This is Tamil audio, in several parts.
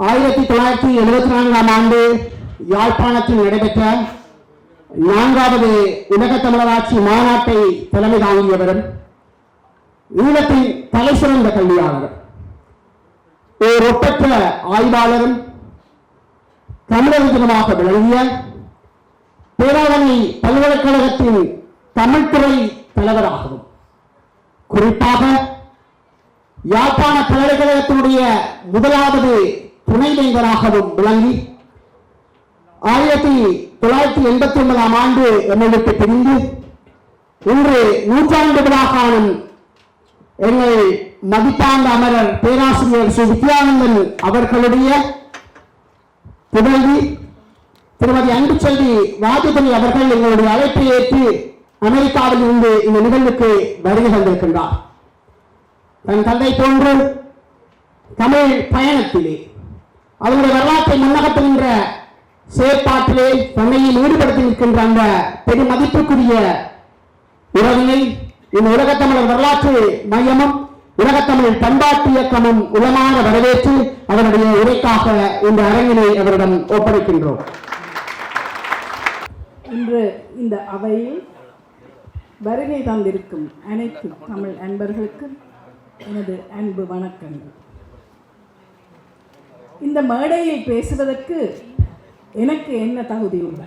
ஆயிரத்தி தொள்ளாயிரத்தி எழுபத்தி நான்காம் ஆண்டு யாழ்ப்பாணத்தில் நடைபெற்ற நான்காவது உலக தமிழராட்சி மாநாட்டை தலைமை தாங்கியவரும் ஈழத்தின் தலை சிறந்த கல்வியாளரும் ஓர் ஒப்பற்ற ஆய்வாளரும் தமிழகமாக விளங்கிய பேராவணி பல்கலைக்கழகத்தின் தமிழ்துறை தலைவராகவும் குறிப்பாக யாழ்ப்பாண பல்கலைக்கழகத்தினுடைய முதலாவது துணைவேந்தராகவும் விளங்கி ஆயிரத்தி தொள்ளாயிரத்தி எண்பத்தி ஒன்பதாம் ஆண்டு என்னை விட்டு பிரிந்து இன்று நூற்றாண்டு விழா எங்கள் மதிப்பாண்ட அமரர் பேராசிரியர் ஸ்ரீ வித்யானந்தன் அவர்களுடைய புதல்வி திருமதி அன்புச்செல்வி ராஜபதி அவர்கள் எங்களுடைய அழைப்பை ஏற்று அமெரிக்காவில் இருந்து இந்த நிகழ்வுக்கு வருகை தந்திருக்கின்றார். தன் தந்தை போன்று தமிழ் பயணத்திலே அவருடைய வரலாற்றை முன்னகட்டுகின்ற செயற்பாட்டிலே தன்னையில் ஈடுபடுத்தி நிற்கின்ற அந்த பெரும் மதிப்புக்குரிய உறவினை இந்த உலகத்தமிழர் வரலாற்று மையமும் உலகத்தமிழ் பண்பாட்டு இயக்கமும் உளமாக வரவேற்று அவருடைய உரைக்காக இந்த அரங்கினை அவரிடம் ஒப்படைக்கின்றோம். இன்று இந்த அவையில் வருகை தந்திருக்கும் அனைத்து தமிழ் அன்பர்களுக்கும் எனது அன்பு வணக்கங்கள். இந்த மேடையில் பேசுவதற்கு எனக்கு என்ன தகுதி உண்டு?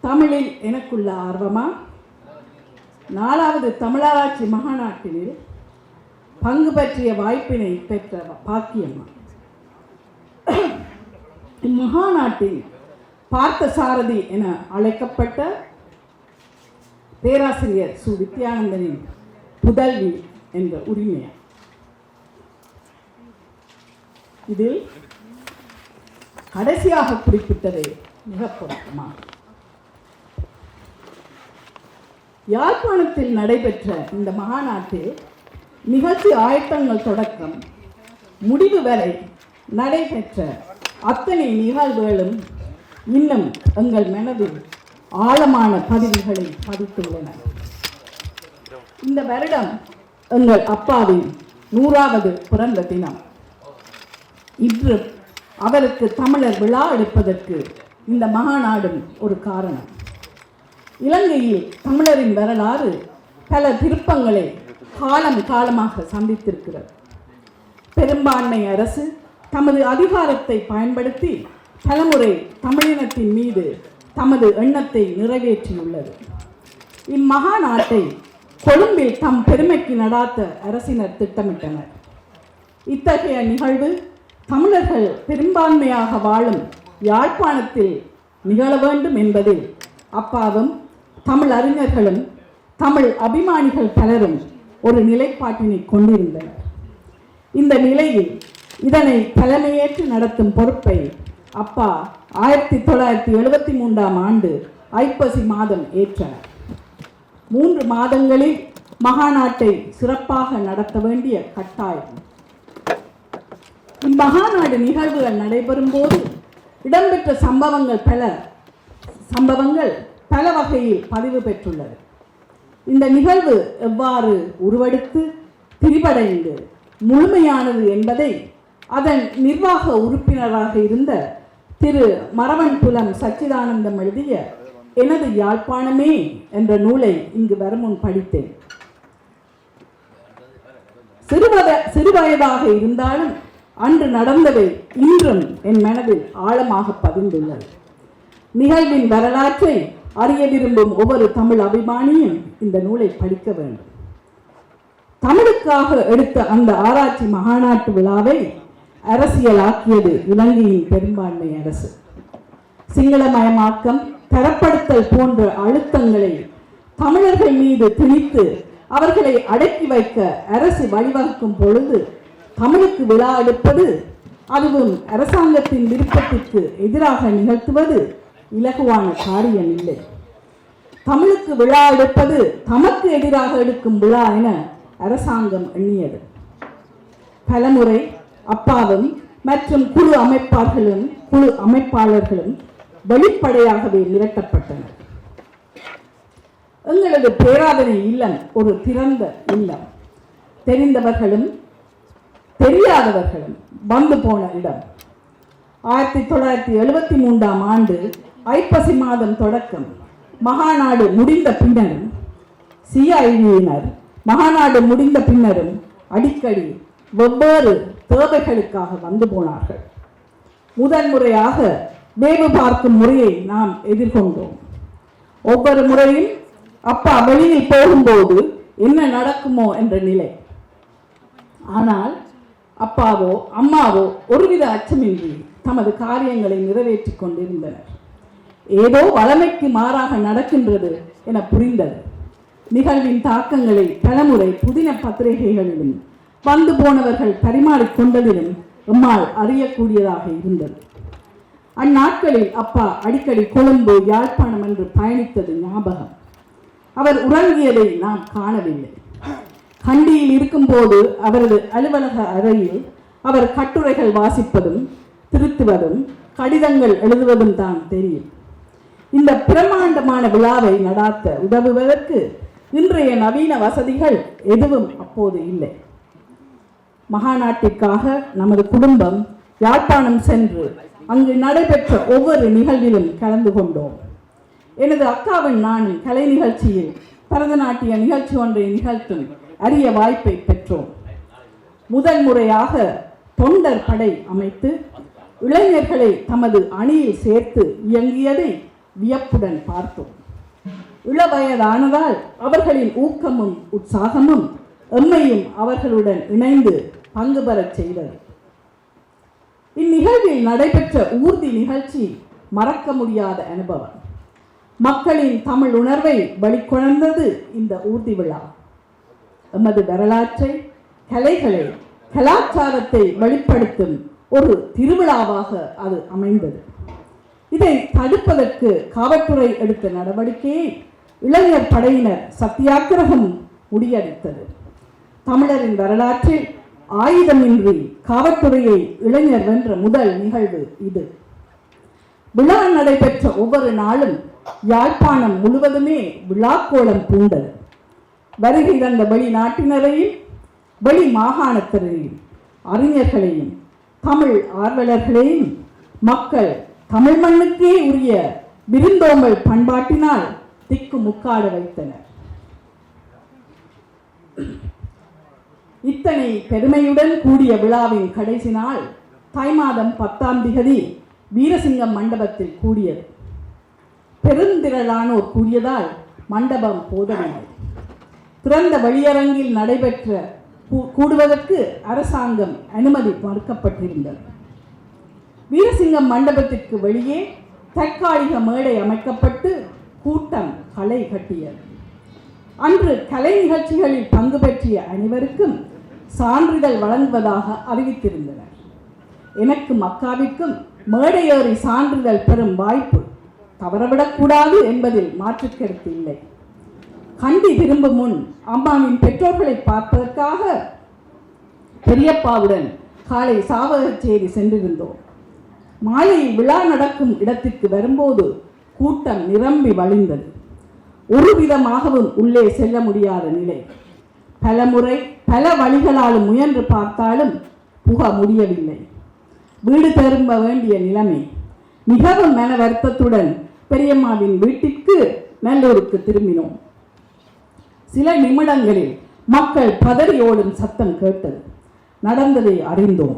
தமிழில் எனக்குள்ள ஆர்வமா? நாலாவது தமிழராட்சி மகாநாட்டில் பங்கு பற்றிய வாய்ப்பினை பெற்ற பாக்கியம்மா. இம்மகாநாட்டின் பார்த்த சாரதி என அழைக்கப்பட்ட பேராசிரியர் சு. வித்யானந்தனின் புதல்வி என்ற உரிமையா இதில் கடைசியாக குறிப்பிட்டது மிக பொருத்தமா. யாழ்ப்பாணத்தில் நடைபெற்ற இந்த மகாநாட்டில் நிகழ்ச்சி ஆயத்தங்கள் தொடக்கம் முடிவு வரை நடைபெற்ற அத்தனை நிகழ்வுகளும் இன்னும் எங்கள் மனதில் ஆழமான பதிவுகளை பதித்துள்ளன. இந்த வருடம் எங்கள் அப்பாவின் நூறாவது பிறந்த தினம். இன்று அவருக்கு தமிழர் விழா எடுப்பதற்கு இந்த மகாநாடும் ஒரு காரணம். இலங்கையில் தமிழரின் வரலாறு பல திருப்பங்களை காலம் காலமாக சந்தித்திருக்கிறது. பெரும்பான்மை அரசு தமது அதிகாரத்தை பயன்படுத்தி பலமுறை தமிழினத்தின் மீது தமது எண்ணத்தை நிறைவேற்றியுள்ளது. இம்மகாநாட்டை கொழும்பில் தம் பெருமைக்கு நடாத்த அரசினர் திட்டமிட்டனர். இத்தகைய நிகழ்வு தமிழர்கள் பெரும்பான்மையாக வாழும் யாழ்ப்பாணத்தில் நிகழ வேண்டும் என்பதில் அப்பாவும் தமிழ் அறிஞர்களும் தமிழ் அபிமானிகள் பலரும் ஒரு நிலைப்பாட்டினை கொண்டிருந்தனர். இந்த நிலையில் இதனை தலைமையேற்று நடத்தும் பொறுப்பை அப்பா ஆயிரத்தி தொள்ளாயிரத்தி எழுபத்தி மூன்றாம் ஆண்டு ஐப்பசி மாதம் ஏற்றனர் மூன்று மாதங்களில் மகாநாட்டை சிறப்பாக நடத்த வேண்டிய கட்டாயம். இம்மகாநாடு நிகழ்வுகள் நடைபெறும் போது இடம்பெற்ற சம்பவங்கள் பல சம்பவங்கள் பல வகையில் பதிவு பெற்றுள்ளது. இந்த நிகழ்வு எவ்வாறு உருவெடுத்து திரிவடைந்து முழுமையானது என்பதை அதன் நிர்வாக உறுப்பினராக இருந்த திரு மரவன் புலம் சச்சிதானந்தம் எழுதிய எனது யாழ்ப்பாணமே என்ற நூலை இங்கு வருமுன் படித்தேன். சிறுவத சிறுவயதாக இருந்தாலும் அன்று நடந்தவை இன்றும் என் மனதில் ஆழமாக பதிந்துள்ளது. நிகழ்வின் வரலாற்றை அறிய விரும்பும் ஒவ்வொரு தமிழ் அபிமானியும் இந்த நூலை படிக்க வேண்டும். தமிழுக்காக எடுத்த அந்த ஆராய்ச்சி மகாநாட்டு விழாவை அரசியலாக்கியது இலங்கையின் பெரும்பான்மை அரசு. சிங்களமயமாக்கம் தரப்படுத்தல் போன்ற அழுத்தங்களை தமிழர்கள் மீது திணித்து அவர்களை அடக்கி வைக்க அரசு வழிவகுக்கும் பொழுது தமிழுக்கு விழா எடுப்பது அதுவும் அரசாங்கத்தின் விருப்பத்திற்கு எதிராக நிகழ்த்துவது இலகுவான காரியம் இல்லை. தமிழுக்கு விழா எடுப்பது தமக்கு எதிராக எடுக்கும் விழா என அரசாங்கம் எண்ணியது. பலமுறை அப்பாவும் மற்றும் குழு அமைப்பாளர்களும் குழு அமைப்பாளர்களும் வெளிப்படையாகவே மிரட்டப்பட்டனர். எங்களது பேராதனை இல்லம் ஒரு திறந்த இல்லம். தெரிந்தவர்களும் தெரியாதவர்களும் வந்து போன இடம். ஆயிரத்தி தொள்ளாயிரத்தி எழுபத்தி மூன்றாம் ஆண்டு ஐப்பசி மாதம் தொடக்கம் மகாநாடு முடிந்த பின்னரும் சிஐடியினர் மகாநாடு முடிந்த பின்னரும் அடிக்கடி வெவ்வேறு தேவைகளுக்காக வந்து போனார்கள். முதன்முறையாக வேவு பார்க்கும் முறையை நாம் எதிர்கொண்டோம். ஒவ்வொரு முறையும் அப்பா வெளியில் போகும்போது என்ன நடக்குமோ என்ற நிலை. ஆனால் அப்பாவோ அம்மாவோ ஒருவித அச்சமின்றி தமது காரியங்களை நிறைவேற்றிக் கொண்டிருந்தனர். ஏதோ வளமைக்கு மாறாக நடக்கின்றது என புரிந்தது. நிகழ்வின் தாக்கங்களை பலமுறை புதின பத்திரிகைகளிலும் வந்து போனவர்கள் பரிமாறிக்கொண்டதிலும் எம்மால் அறியக்கூடியதாக இருந்தது. அந்நாட்களில் அப்பா அடிக்கடி கொழும்பு யாழ்ப்பாணம் என்று பயணித்தது ஞாபகம். அவர் உறங்கியதை நாம் காணவில்லை. கண்டியில் இருக்கும்போது அவரது அலுவலக அறையில் அவர் கட்டுரைகள் வாசிப்பதும் திருத்துவதும் கடிதங்கள் எழுதுவதும் தான் தெரியும். இந்த பிரமாண்டமான விழாவை நடாத்த உதவுவதற்கு இன்றைய நவீன வசதிகள் எதுவும் அப்போது இல்லை. மகாநாட்டிற்காக நமது குடும்பம் யாழ்ப்பாணம் சென்று அங்கு நடைபெற்ற ஒவ்வொரு நிகழ்விலும் கலந்து கொண்டோம். எனது அக்காவின் நானும் கலை நிகழ்ச்சியில் பரதநாட்டிய நிகழ்ச்சி ஒன்றை நிகழ்த்தும் அரிய வாய்ப்பை பெற்றோம். முதல் முறையாக தொண்டர் படை அமைத்து இளைஞர்களை தமது அணியில் சேர்த்து இயங்கியதை வியப்புடன் பார்த்தோம். இளவயதானதால் அவர்களின் ஊக்கமும் உற்சாகமும் எம்மையும் அவர்களுடன் இணைந்து பங்கு பெறச் செய்தது. இந்நிகழ்வில் நடைபெற்ற ஊர்தி நிகழ்ச்சி மறக்க முடியாத அனுபவம். மக்களின் தமிழ் உணர்வை வெளிக்கொணர்ந்தது இந்த ஊர்தி விழா. எமது வரலாற்றை கலைகளை கலாச்சாரத்தை வெளிப்படுத்தும் ஒரு திருவிழாவாக அது அமைந்தது. இதை தடுப்பதற்கு காவல்துறை எடுத்த நடவடிக்கையை இளைஞர் படையினர் சத்தியாகிரகம் முறியடித்தது. தமிழரின் வரலாற்றில் ஆயுதமின்றி காவல்துறையை இளைஞர் வென்ற முதல் நிகழ்வு இது. விழா நடைபெற்ற ஒவ்வொரு நாளும் யாழ்ப்பாணம் முழுவதுமே விழாக்கோலம் பூண்டது. வருகை தந்த வெளிநாட்டினரையும் வெளி மாகாணத்தினரையும் அறிஞர்களையும் தமிழ் ஆர்வலர்களையும் மக்கள் தமிழ் மண்ணுக்கே உரிய விருந்தோம்பல் பண்பாட்டினால் திக்கு முக்காட வைத்தனர். இத்தனை பெருமையுடன் கூடிய விழாவின் கடைசி நாள் தை மாதம் பத்தாம் திகதி வீரசிங்கம் மண்டபத்தில் கூடியது. பெருந்திரளானோர் கூடியதால் மண்டபம் போதவில்லை. திறந்த வழியரங்கில் நடைபெற்ற கூ- கூடுவதற்கு அரசாங்கம் அனுமதி மறுக்கப்பட்டிருந்தது. வீரசிங்கம் மண்டபத்திற்கு வெளியே தற்காலிக மேடை அமைக்கப்பட்டு கூட்டம் களை கட்டியது. அன்று கலை நிகழ்ச்சிகளில் பங்கு பெற்றிய அனைவருக்கும் சான்றிதழ் வழங்குவதாக அறிவித்திருந்தனர். எனக்கும் அக்காவிற்கும் மேடையேறி சான்றிதழ் பெறும் வாய்ப்பு தவறவிடக்கூடாது என்பதில் மாற்றுக்கருத்து இல்லை. கண்டி திரும்பும் முன் அம்மாவின் பெற்றோர்களை பார்ப்பதற்காக பெரியப்பாவுடன் காலை சாவகச்சேரி சென்றிருந்தோம். மாலை விழா நடக்கும் இடத்திற்கு வரும்போது கூட்டம் நிரம்பி வழிந்தது. ஒரு விதமாகவும் உள்ளே செல்ல முடியாத நிலை. பல முறை பல வழிகளாலும் முயன்று பார்த்தாலும் புக முடியவில்லை. வீடு திரும்ப வேண்டிய நிலைமை. மிகவும் மன வருத்தத்துடன் பெரியம்மாவின் வீட்டிற்கு நல்லூருக்கு திரும்பினோம். சில நிமிடங்களில் மக்கள் பதறியோடும் சத்தம் கேட்டது. நடந்ததை அறிந்தோம்.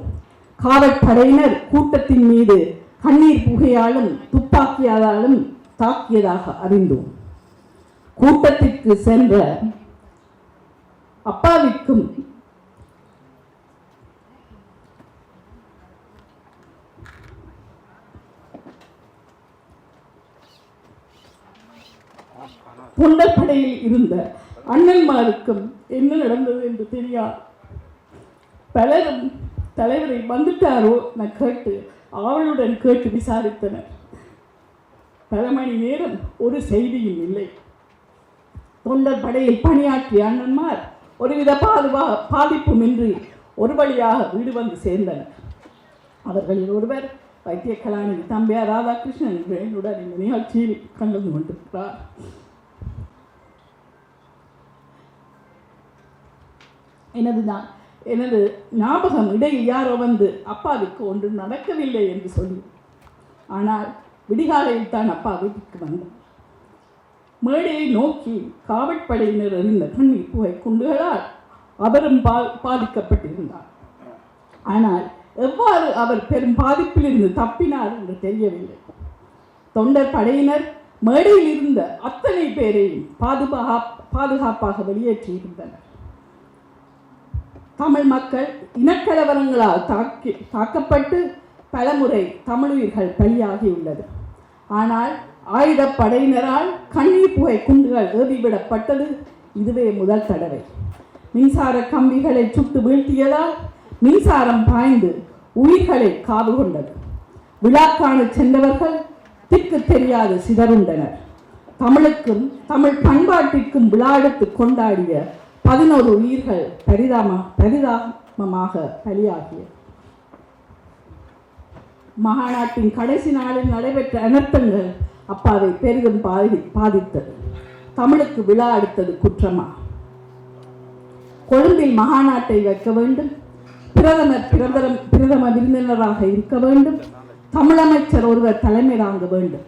காவற்படையினர் கூட்டத்தின் மீது கண்ணீர் புகையாலும் துப்பாக்கியாலும் தாக்கியதாக அறிந்தோம். கூட்டத்திற்கு சென்ற அப்பாவிக்கும் தொண்டற்படையில் இருந்த அண்ணன்மாருக்கும் என்ன நடந்தது என்று தெரியாது பலரும் தலைவரை வந்துட்டாரோ நான் கேட்டு அவளுடன் கேட்டு விசாரித்தனர். பல மணி நேரம் ஒரு செய்தியும் இல்லை. தொண்டர் படையில் பணியாற்றிய அண்ணன்மார் ஒருவித பாதுகா பாதிப்புமின்றி ஒரு வழியாக வீடு வந்து சேர்ந்தனர். அவர்களில் ஒருவர் வைத்திய கலாநிதி தம்பியார் ராதாகிருஷ்ணன் என்னுடன் இந்த நிகழ்ச்சியில் கலந்து கொண்டிருக்கிறார். எனது தான் எனது ஞாபகம் இடையில் யாரோ வந்து அப்பாவுக்கு ஒன்று நடக்கவில்லை என்று சொல்லி. ஆனால் விடிகாலையில் தான் அப்பா வீட்டுக்கு வந்தார். மேடையை நோக்கி காவற்படையினர் இருந்த கண்ணீர் புகை குண்டுகளால் அவரும் பா பாதிக்கப்பட்டிருந்தார். ஆனால் எவ்வாறு அவர் பெரும் பாதிப்பிலிருந்து தப்பினார் என்று தெரியவில்லை. தொண்டர் படையினர் மேடையில் இருந்த அத்தனை பேரையும் பாதுகா பாதுகாப்பாக வெளியேற்றியிருந்தனர். தமிழ் மக்கள் இனக்கலவரங்களால் தாக்கி தாக்கப்பட்டு பலமுறை தமிழுயிர்கள் பலியாகியுள்ளது. ஆனால் ஆயுதப் படையினரால் கண்ணீர் புகை குண்டுகள் ஏவிவிடப்பட்டது இதுவே முதல் தடவை. மின்சார கம்பிகளை சுட்டு வீழ்த்தியதால் மின்சாரம் பாய்ந்து உயிர்களை காவு கொண்டது. விழாக்கான சென்றவர்கள் திக்கு தெரியாது சிதறுண்டனர். தமிழுக்கும் தமிழ் பண்பாட்டிற்கும் விழா எடுத்து கொண்டாடிய பதினோரு உயிர்கள் பரிதாம பரிதாபமாக பலியாகிய. மகாநாட்டின் கடைசி நாளில் நடைபெற்ற அனர்த்தங்கள் அப்பாவை பெரிதும் பாதி பாதித்தது. தமிழுக்கு விழா எடுத்தது குற்றமா? கொழும்பில் மகாநாட்டை வைக்க வேண்டும். பிரதமர் பிரதமர் பிரதம விருந்தினராக இருக்க வேண்டும். தமிழமைச்சர் ஒருவர் தலைமை தாங்க வேண்டும்.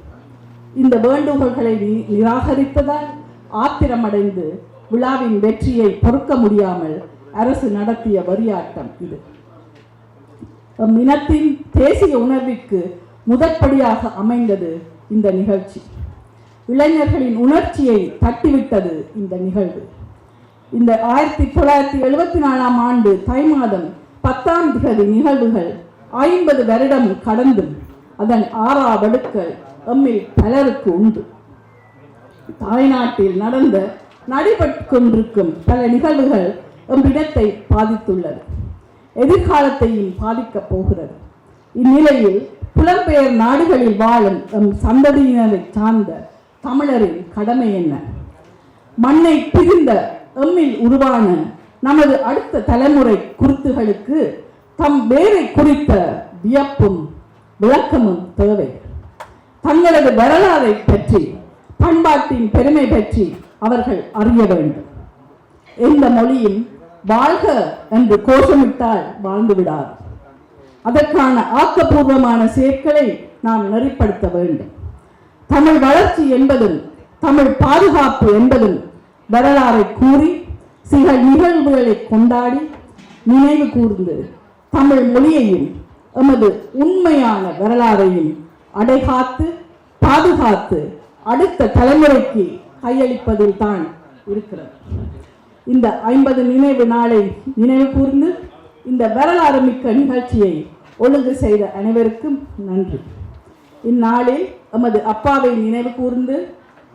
இந்த வேண்டுகோள்களை நி- நிராகரித்ததால் ஆத்திரமடைந்து விழாவின் வெற்றியை பொறுக்க முடியாமல் அரசு நடத்திய வரியாட்டம் இது. இனத்தின் தேசிய உணர்விற்கு முதற்படியாக அமைந்தது இந்த நிகழ்ச்சி. இளைஞர்களின் உணர்ச்சியை தட்டிவிட்டது இந்த நிகழ்வு. இந்த ஆயிரத்தி தொள்ளாயிரத்தி எழுபத்தி நாலாம் ஆண்டு தை மாதம் பத்தாம் திகதி நிகழ்வுகள் ஐம்பது வருடம் கடந்தும் அதன் ஆறாவடுக்கள் எம்மில் பலருக்கு உண்டு. தாய்நாட்டில் நடந்த நடைபெற்று கொண்டிருக்கும் பல நிகழ்வுகள் எம்மிடத்தை பாதித்துள்ளது. எதிர்காலத்தையும் பாதிக்கப் போகிறது. இந்நிலையில் புலம்பெயர் நாடுகளில் வாழும் எம் சந்ததியினரை சார்ந்த தமிழரின் கடமை என்ன? மண்ணை பிரிந்த எம்மில் உருவான நமது அடுத்த தலைமுறை குருத்துகளுக்கு தம் வேரை குறித்த வியப்பும் விளக்கமும் தேவை. தங்களது வரலாறை பற்றி பண்பாட்டின் பெருமை பற்றி அவர்கள் அறிய வேண்டும். எந்த மொழியும் வாழ்க என்று கோஷமிட்டால் வாழ்ந்து விடாது. அதற்கான ஆக்கப்பூர்வமான செயற்களை நாம் நெறிப்படுத்த வேண்டும். தமிழ் வளர்ச்சி என்பதும் தமிழ் பாதுகாப்பு என்பதும் வரலாறை கூறி சில நிகழ்வுகளை கொண்டாடி நினைவு கூர்ந்து தமிழ் மொழியையும் எமது உண்மையான வரலாறையும் அடைகாத்து பாதுகாத்து அடுத்த தலைமுறைக்கு கையளிப்பதில் தான் இருக்கிறது. இந்த ஐம்பது நினைவு நாளை நினைவு கூர்ந்து இந்த வரலாறு மிக்க நிகழ்ச்சியை ஒழுங்கு செய்த அனைவருக்கும் நன்றி. இந்நாளில் எமது அப்பாவை நினைவு கூர்ந்து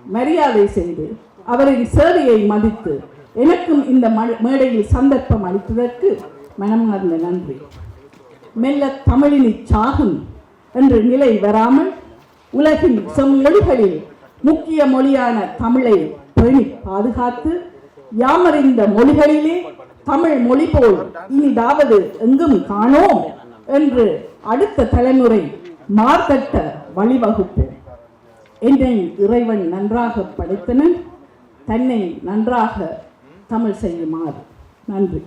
மரியாதை செய்து அவரின் சேவையை மதித்து எனக்கும் இந்த ம- மேடையில் சந்தர்ப்பம் அளித்ததற்கு மனமார்ந்த நன்றி. மெல்ல தமிழினி சாகும் என்று நிலை வராமல் உலகின் செம்மொழிகளில் முக்கிய மொழியான தமிழை பேணி பாதுகாத்து யாமறிந்த மொழிகளிலே தமிழ் மொழி போல் இனிதாவது எங்கும் காணோம் என்று அடுத்த தலைமுறை மார்த்தட்ட வழிவகுப்போம் என்னை இறைவன் நன்றாக படைத்தனன் தன்னை நன்றாக தமிழ் செய்யுமாறு. நன்றி.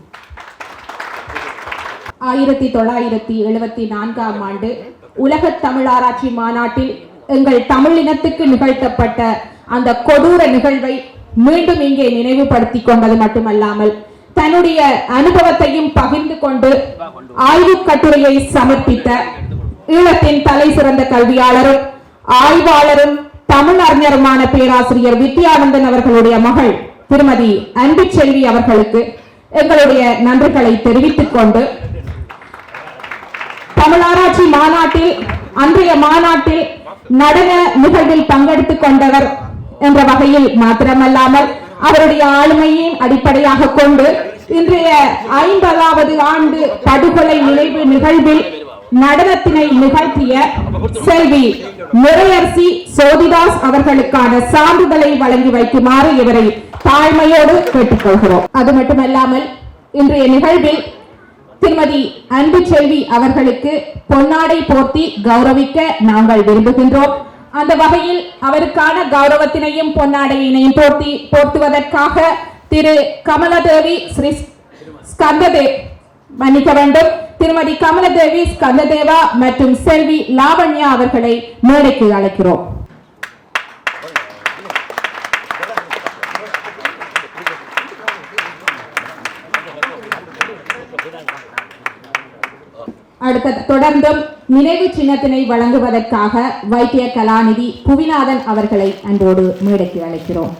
ஆயிரத்தி தொள்ளாயிரத்தி எழுபத்தி நான்காம் ஆண்டு உலகத் தமிழாராய்ச்சி மாநாட்டில் எங்கள் தமிழினத்துக்கு நிகழ்த்தப்பட்ட அந்த கொடூர நிகழ்வை மீண்டும் இங்கே நினைவுபடுத்திக் கொண்டது மட்டுமல்லாமல் தன்னுடைய அனுபவத்தையும் பகிர்ந்து கொண்டு ஆய்வு கட்டுரையை சமர்ப்பித்த ஈழத்தின் தலை சிறந்த கல்வியாளரும் ஆய்வாளரும் தமிழ் அறிஞருமான பேராசிரியர் வித்யானந்தன் அவர்களுடைய மகள் திருமதி அன்புச்செல்வி அவர்களுக்கு எங்களுடைய நன்றிகளை தெரிவித்துக் கொண்டு தமிழாராய்ச்சி மாநாட்டில் அன்றைய மாநாட்டில் நடன நிகழ்வில் பங்கெடுத்துக் கொண்டவர் என்ற வகையில் மாத்திரமல்லாமல் அவருடைய ஆளுமையின் அடிப்படையாக கொண்டு இன்றைய ஐம்பதாவது ஆண்டு படுகொலை நினைவு நிகழ்வில் நடனத்தினை நிகழ்த்திய செல்வி முறையரசி சோதிதாஸ் அவர்களுக்கான சான்றிதழை வழங்கி வைக்குமாறு இவரை தாழ்மையோடு கேட்டுக்கொள்கிறோம். அது மட்டுமல்லாமல் இன்றைய நிகழ்வில் திருமதி அன்பு செல்வி அவர்களுக்கு பொன்னாடை போர்த்தி கௌரவிக்க நாங்கள் விரும்புகின்றோம். அந்த வகையில் அவருக்கான கௌரவத்தினையும் பொன்னாடையினையும் போர்த்தி போர்த்துவதற்காக திரு கமலதேவி ஸ்ரீ ஸ்கந்ததே மன்னிக்க வேண்டும். திருமதி கமலதேவி ஸ்கந்ததேவா மற்றும் செல்வி லாவண்யா அவர்களை மேடைக்கு அழைக்கிறோம். அடுத்த தொடர்ந்தும் நினைவு சின்னத்தினை வழங்குவதற்காக வைத்திய கலாநிதி புவிநாதன் அவர்களை அன்றோடு மேடைக்கு அழைக்கிறோம்.